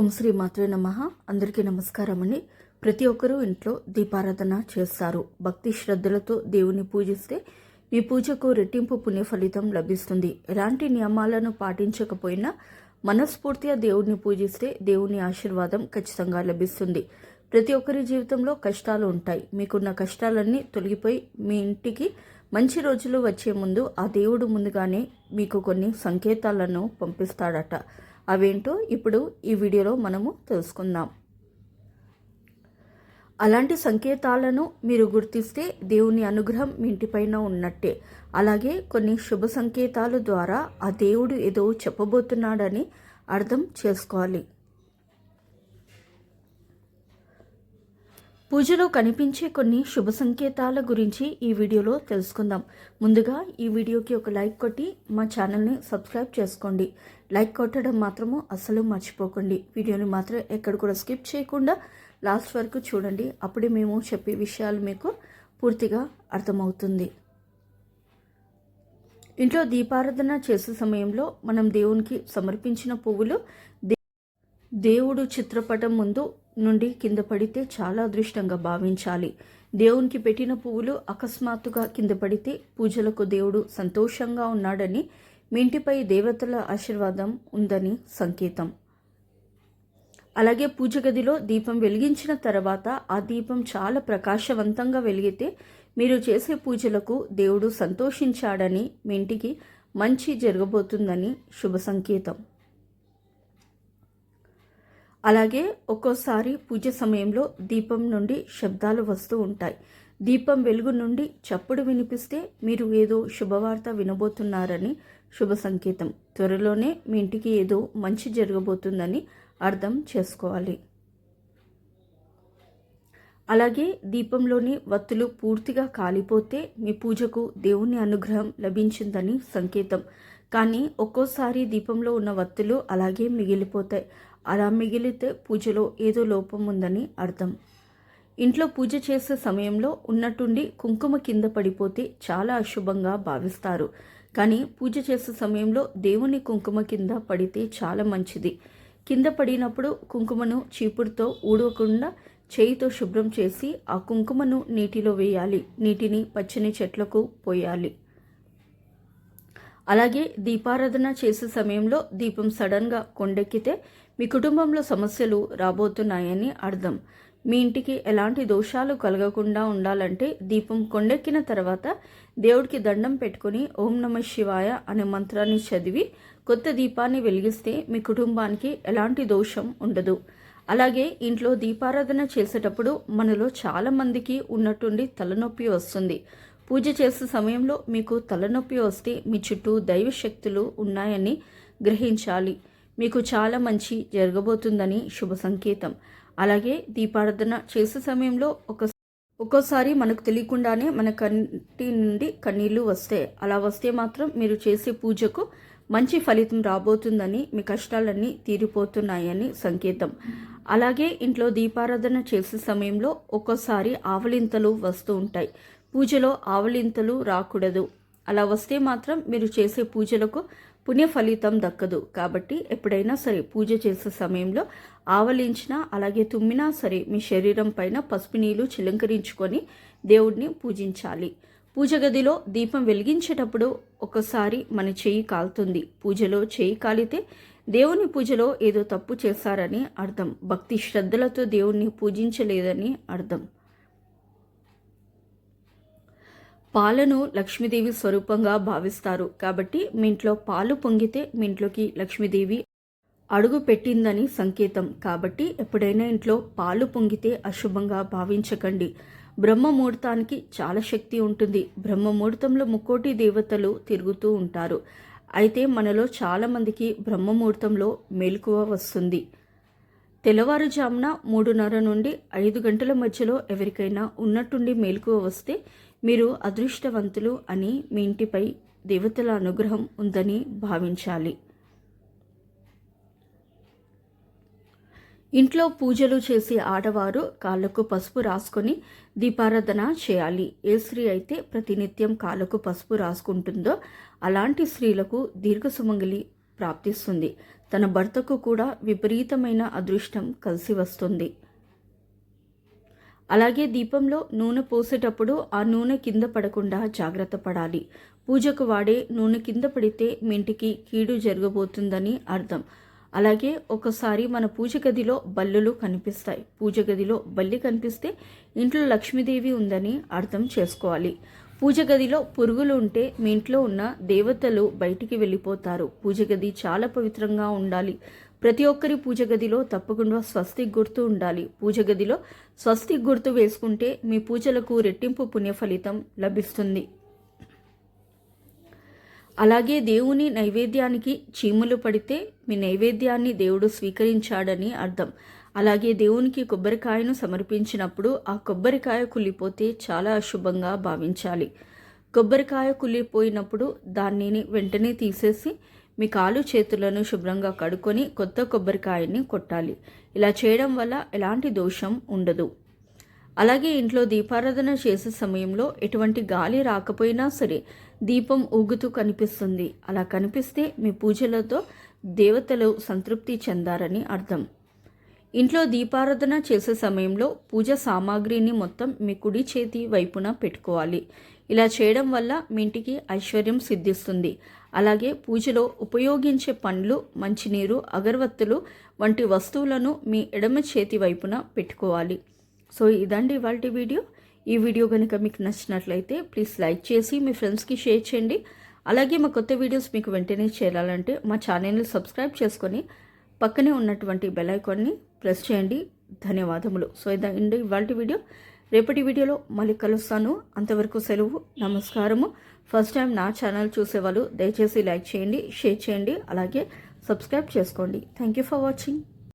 ఓం శ్రీ మాతృ నమ. అందరికీ నమస్కారం అండి ప్రతి ఒక్కరూ ఇంట్లో దీపారాధన చేస్తారు. భక్తి శ్రద్ధలతో దేవుని పూజిస్తే ఈ పూజకు రెట్టింపు పుణ్య ఫలితం లభిస్తుంది. ఎలాంటి నియమాలను పాటించకపోయినా మనస్ఫూర్తిగా దేవుణ్ణి పూజిస్తే దేవుని ఆశీర్వాదం ఖచ్చితంగా లభిస్తుంది. ప్రతి ఒక్కరి జీవితంలో కష్టాలు ఉంటాయి. మీకున్న కష్టాలన్నీ తొలగిపోయి మీ ఇంటికి మంచి రోజులు వచ్చే ముందు ఆ దేవుడు ముందుగానే మీకు కొన్ని సంకేతాలను పంపిస్తాడట. అవేంటో ఇప్పుడు ఈ వీడియోలో మనము తెలుసుకుందాం. అలాంటి సంకేతాలను మీరు గుర్తిస్తే దేవుని అనుగ్రహం మీ ఇంటిపైన ఉన్నట్టే. అలాగే కొన్ని శుభ సంకేతాల ద్వారా ఆ దేవుడు ఏదో చెప్పబోతున్నాడని అర్థం చేసుకోవాలి. పూజలో కనిపించే కొన్ని శుభ సంకేతాల గురించి ఈ వీడియోలో తెలుసుకుందాం. ముందుగా ఈ వీడియోకి ఒక లైక్ కొట్టి మా ఛానల్ని సబ్స్క్రైబ్ చేసుకోండి. లైక్ కొట్టడం మాత్రము అస్సలు మర్చిపోకండి. వీడియోని మాత్రం ఎక్కడ కూడా స్కిప్ చేయకుండా లాస్ట్ వరకు చూడండి. అప్పుడే మేము చెప్పే విషయాలు మీకు పూర్తిగా అర్థమవుతుంది. ఇంట్లో దీపారాధన చేసే సమయంలో మనం దేవునికి సమర్పించిన పువ్వులు దేవుడు చిత్రపటం ముందు నుండి కింద పడితే చాలా అదృష్టంగా భావించాలి. దేవునికి పెట్టిన పువ్వులు అకస్మాత్తుగా కింద పడితే పూజలకు దేవుడు సంతోషంగా ఉన్నాడని మీ ఇంటిపై దేవతల ఆశీర్వాదం ఉందని సంకేతం. అలాగే పూజ గదిలో దీపం వెలిగించిన తర్వాత ఆ దీపం చాలా ప్రకాశవంతంగా వెలిగితే మీరు చేసే పూజలకు దేవుడు సంతోషించాడని మీ ఇంటికి మంచి జరగబోతుందని శుభ సంకేతం. అలాగే ఒక్కోసారి పూజ సమయంలో దీపం నుండి శబ్దాలు వస్తూ ఉంటాయి. దీపం వెలుగు నుండి చప్పుడు వినిపిస్తే మీరు ఏదో శుభవార్త వినబోతున్నారని శుభ సంకేతం. త్వరలోనే మీ ఇంటికి ఏదో మంచి జరగబోతుందని అర్థం చేసుకోవాలి. అలాగే దీపంలోని వత్తులు పూర్తిగా కాలిపోతే మీ పూజకు దేవుని అనుగ్రహం లభించిందని సంకేతం. కానీ ఒక్కోసారి దీపంలో ఉన్న వత్తులు అలాగే మిగిలిపోతాయి. అలా మిగిలితే పూజలో ఏదో లోపం ఉందని అర్థం. ఇంట్లో పూజ చేసే సమయంలో ఉన్నట్టుండి కుంకుమ కింద పడిపోతే చాలా అశుభంగా భావిస్తారు. కానీ పూజ చేసే సమయంలో దేవుని కుంకుమ కింద పడితే చాలా మంచిది. కింద పడినప్పుడు కుంకుమను చీపుడుతో ఊడవకుండా చేయితో శుభ్రం చేసి ఆ కుంకుమను నీటిలో వేయాలి. నీటిని పచ్చని చెట్లకు పోయాలి. అలాగే దీపారాధన చేసే సమయంలో దీపం సడన్గా కొండెక్కితే మీ కుటుంబంలో సమస్యలు రాబోతున్నాయని అర్థం. మీ ఇంటికి ఎలాంటి దోషాలు కలగకుండా ఉండాలంటే దీపం కొండెక్కిన తర్వాత దేవుడికి దండం పెట్టుకుని ఓం నమ శివాయ అనే మంత్రాన్ని చదివి కొత్త దీపాన్ని వెలిగిస్తే మీ కుటుంబానికి ఎలాంటి దోషం ఉండదు. అలాగే ఇంట్లో దీపారాధన చేసేటప్పుడు మనలో చాలామందికి ఉన్నట్టుండి తలనొప్పి వస్తుంది. పూజ చేసే సమయంలో మీకు తలనొప్పి వస్తే మీ చుట్టూ దైవ శక్తులు ఉన్నాయని గ్రహించాలి. మీకు చాలా మంచి జరగబోతుందని శుభ సంకేతం. అలాగే దీపారాధన చేసే సమయంలో ఒక ఒక్కోసారి మనకు తెలియకుండానే మన కంటి నుండి కన్నీళ్ళు వస్తాయి అలా వస్తే మాత్రం మీరు చేసే పూజకు మంచి ఫలితం రాబోతుందని మీ కష్టాలన్నీ తీరిపోతున్నాయని సంకేతం. అలాగే ఇంట్లో దీపారాధన చేసే సమయంలో ఒక్కోసారి ఆవలింతలు వస్తూ ఉంటాయి. పూజలో ఆవలింతలు రాకూడదు. అలా వస్తే మాత్రం మీరు చేసే పూజలకు పుణ్య ఫలితం దక్కదు. కాబట్టి ఎప్పుడైనా సరే పూజ చేసే సమయంలో ఆవలించినా అలాగే తుమ్మినా సరే మీ శరీరం పైన పసుపు నీళ్ళు చిలంకరించుకొని దేవుడిని పూజించాలి. పూజ గదిలో దీపం వెలిగించేటప్పుడు ఒకసారి మన చెయ్యి కాలుతుంది. పూజలో చెయ్యి కాలితే దేవుని పూజలో ఏదో తప్పు చేశారని అర్థం. భక్తి శ్రద్ధలతో దేవుణ్ణి పూజించలేదని అర్థం. పాలను లక్ష్మీదేవి స్వరూపంగా భావిస్తారు. కాబట్టి మీ ఇంట్లో పాలు పొంగితే మీ ఇంట్లోకి లక్ష్మీదేవి అడుగు పెట్టిందని సంకేతం. కాబట్టి ఎప్పుడైనా ఇంట్లో పాలు పొంగితే అశుభంగా భావించకండి. బ్రహ్మ ముహూర్తానికి చాలా శక్తి ఉంటుంది. బ్రహ్మ ముహూర్తంలో ముక్కోటి దేవతలు తిరుగుతూ ఉంటారు. అయితే మనలో చాలామందికి బ్రహ్మ ముహూర్తంలో మెలకువ వస్తుంది. తెల్లవారుజామున మూడున్నర నుండి ఐదు గంటల మధ్యలో ఎవరికైనా ఉన్నట్టుండి మేలుకువ వస్తే మీరు అదృష్టవంతులు అని మీ ఇంటిపై దేవతల అనుగ్రహం ఉందని భావించాలి. ఇంట్లో పూజలు చేసే ఆడవారు కాళ్ళకు పసుపు రాసుకొని దీపారాధన చేయాలి. ఏ స్త్రీ అయితే ప్రతినిత్యం కాళ్ళకు పసుపు రాసుకుంటుందో అలాంటి స్త్రీలకు దీర్ఘ సుమంగలి ప్రాప్తిస్తుంది. తన భర్తకు కూడా విపరీతమైన అదృష్టం కలిసి వస్తుంది. అలాగే దీపంలో నూనె పోసేటప్పుడు ఆ నూనె కింద పడకుండా జాగ్రత్త పడాలి. పూజకు వాడే నూనె కింద పడితే మీ కీడు జరగబోతుందని అర్థం. అలాగే ఒకసారి మన పూజ గదిలో బల్లులు కనిపిస్తాయి. పూజ గదిలో బల్లి కనిపిస్తే ఇంట్లో లక్ష్మీదేవి ఉందని అర్థం చేసుకోవాలి. పూజ గదిలో పురుగులు ఉంటే మీ ఇంట్లో ఉన్న దేవతలు బయటికి వెళ్ళిపోతారు. పూజ గది చాలా పవిత్రంగా ఉండాలి. ప్రతి ఒక్కరి పూజ గదిలో తప్పకుండా స్వస్తిక్ గుర్తు ఉండాలి. పూజ గదిలో స్వస్తిక్ గుర్తు వేసుకుంటే మీ పూజలకు రెట్టింపు పుణ్య ఫలితం లభిస్తుంది. అలాగే దేవుని నైవేద్యానికి చీములు పడితే మీ నైవేద్యాన్ని దేవుడు స్వీకరించాడని అర్థం. అలాగే దేవునికి కొబ్బరికాయను సమర్పించినప్పుడు ఆ కొబ్బరికాయ కుళ్ళిపోతే చాలా అశుభంగా భావించాలి. కొబ్బరికాయ కుళ్ళిపోయినప్పుడు దానిని వెంటనే తీసేసి మీ కాలు చేతులను శుభ్రంగా కడుక్కొని కొత్త కొబ్బరికాయని కొట్టాలి. ఇలా చేయడం వల్ల ఎలాంటి దోషం ఉండదు. అలాగే ఇంట్లో దీపారాధన చేసే సమయంలో ఎటువంటి గాలి రాకపోయినా సరే దీపం ఊగుతూ కనిపిస్తుంది. అలా కనిపిస్తే మీ పూజలతో దేవతలు సంతృప్తి చెందారని అర్థం. ఇంట్లో దీపారాధన చేసే సమయంలో పూజ సామాగ్రిని మొత్తం మీ కుడి చేతి వైపున పెట్టుకోవాలి. ఇలా చేయడం వల్ల మీ ఇంటికి ఐశ్వర్యం సిద్ధిస్తుంది. అలాగే పూజలో ఉపయోగించే పండ్లు మంచినీరు అగరవత్తులు వంటి వస్తువులను మీ ఎడమ చేతి వైపున పెట్టుకోవాలి. సో ఇదండి ఇవాళ వీడియో. ఈ వీడియో కనుక మీకు నచ్చినట్లయితే ప్లీజ్ లైక్ చేసి మీ ఫ్రెండ్స్కి షేర్ చేయండి. అలాగే మా కొత్త వీడియోస్ మీకు వెంటనే చేరాలంటే మా ఛానల్ని సబ్స్క్రైబ్ చేసుకొని పక్కనే ఉన్నటువంటి బెల్ ఐకాన్ని ప్రెస్ చేయండి. ధన్యవాదములు. సో ఇదండి ఇవాళ వీడియో. రేపటి వీడియోలో మళ్ళీ కలుస్తాను. అంతవరకు సెలవు నమస్కారము. ఫస్ట్ టైం నా ఛానల్ చూసేవాళ్ళు దయచేసి లైక్ చేయండి షేర్ చేయండి అలాగే సబ్స్క్రైబ్ చేసుకోండి. Thank you for watching.